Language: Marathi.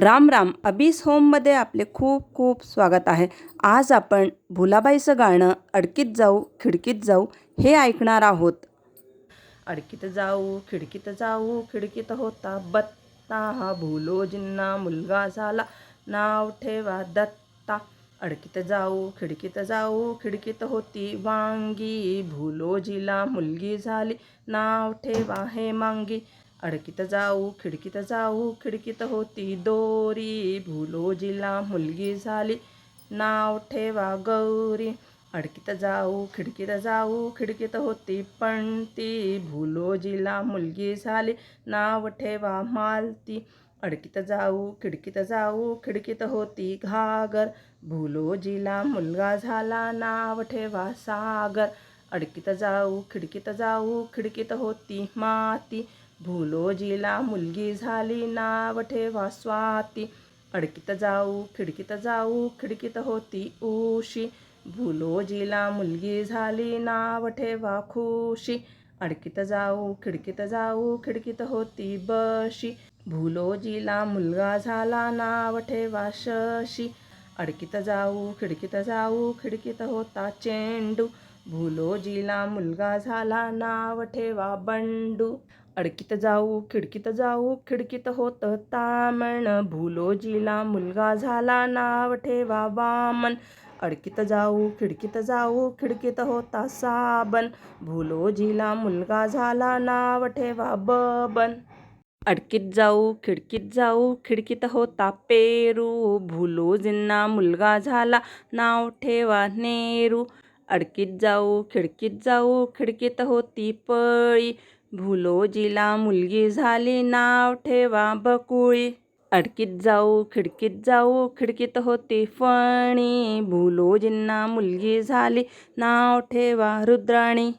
राम राम. अबीस होममध्ये आपले खूप खूप स्वागत आहे. आज आपण भुलाबाईचं गाणं अडकीत जाऊ खिडकीत जाऊ हे ऐकणार आहोत. अडकीत जाऊ खिडकीत जाऊ खिडकीत होता बत्ता. हा भुलोजींना मुलगा झाला नाव ठेवा दत्ता. अडकीत जाऊ खिडकीत जाऊ खिडकीत होती वांगी. भुलोजीला मुलगी झाली नाव ठेवा हे मांगी. अडकीत जाऊ खिडकीत जाऊ खिडकीत होती दोरी. भुलोजीला मुलगी झाली नाव ठेवा गौरी. अडकीत जाऊ खिडकीत जाऊ खिडकीत होती पणती. भुलोजीला मुलगी झाली नाव ठेवा मालती. अडकीत जाऊ खिडकीत जाऊ खिडकीत होती घागर. भुलोजीला मुलगा झाला नाव ठेवा सागर. अडकीत जाऊ खिडकीत जाऊ खिडकीत होती माती भुलोजीला मुलगी झाली नाव ठेवा स्वाती अडकीत जाऊ खिडकीत जाऊ खिडकीत होती उशी भुलोजीला मुलगी झाली नाव ठेवा खुशी अडकीत जाऊ खिडकीत जाऊ खिडकीत होती बशी भुलोजीला मुलगा झाला नाव ठेवा शशी अडकीत जाऊ खिडकीत जाऊ खिडकीत होता चेंडू भुलोजीला मुलगा झाला नाव ठेवा बंडू. अडकीत जाऊ खिडकीत जाऊ खिडकीत होतं तामण. भुलोजीला मुलगा झाला नाव ठेवा वामन. अडकीत जाऊ खिडकीत जाऊ खिडकीत होता साबण. भुलोजीला मुलगा झाला नाव ठेवा बबन. अडकीत जाऊ खिडकीत जाऊ खिडकीत होता पेरू. भुलोजींना मुलगा झाला नाव ठेवा नेहरू अडकीत जाऊ खिडकीत जाऊ खिडकीत होती पळी. भुलोजीला मुलगी झाली नाव ठेवा बकुळी. अडकीत जाऊ खिडकीत जाऊ खिडकीत होती फणी. भुलोजींना मुलगी झाली नाव ठेवा रुद्राणी.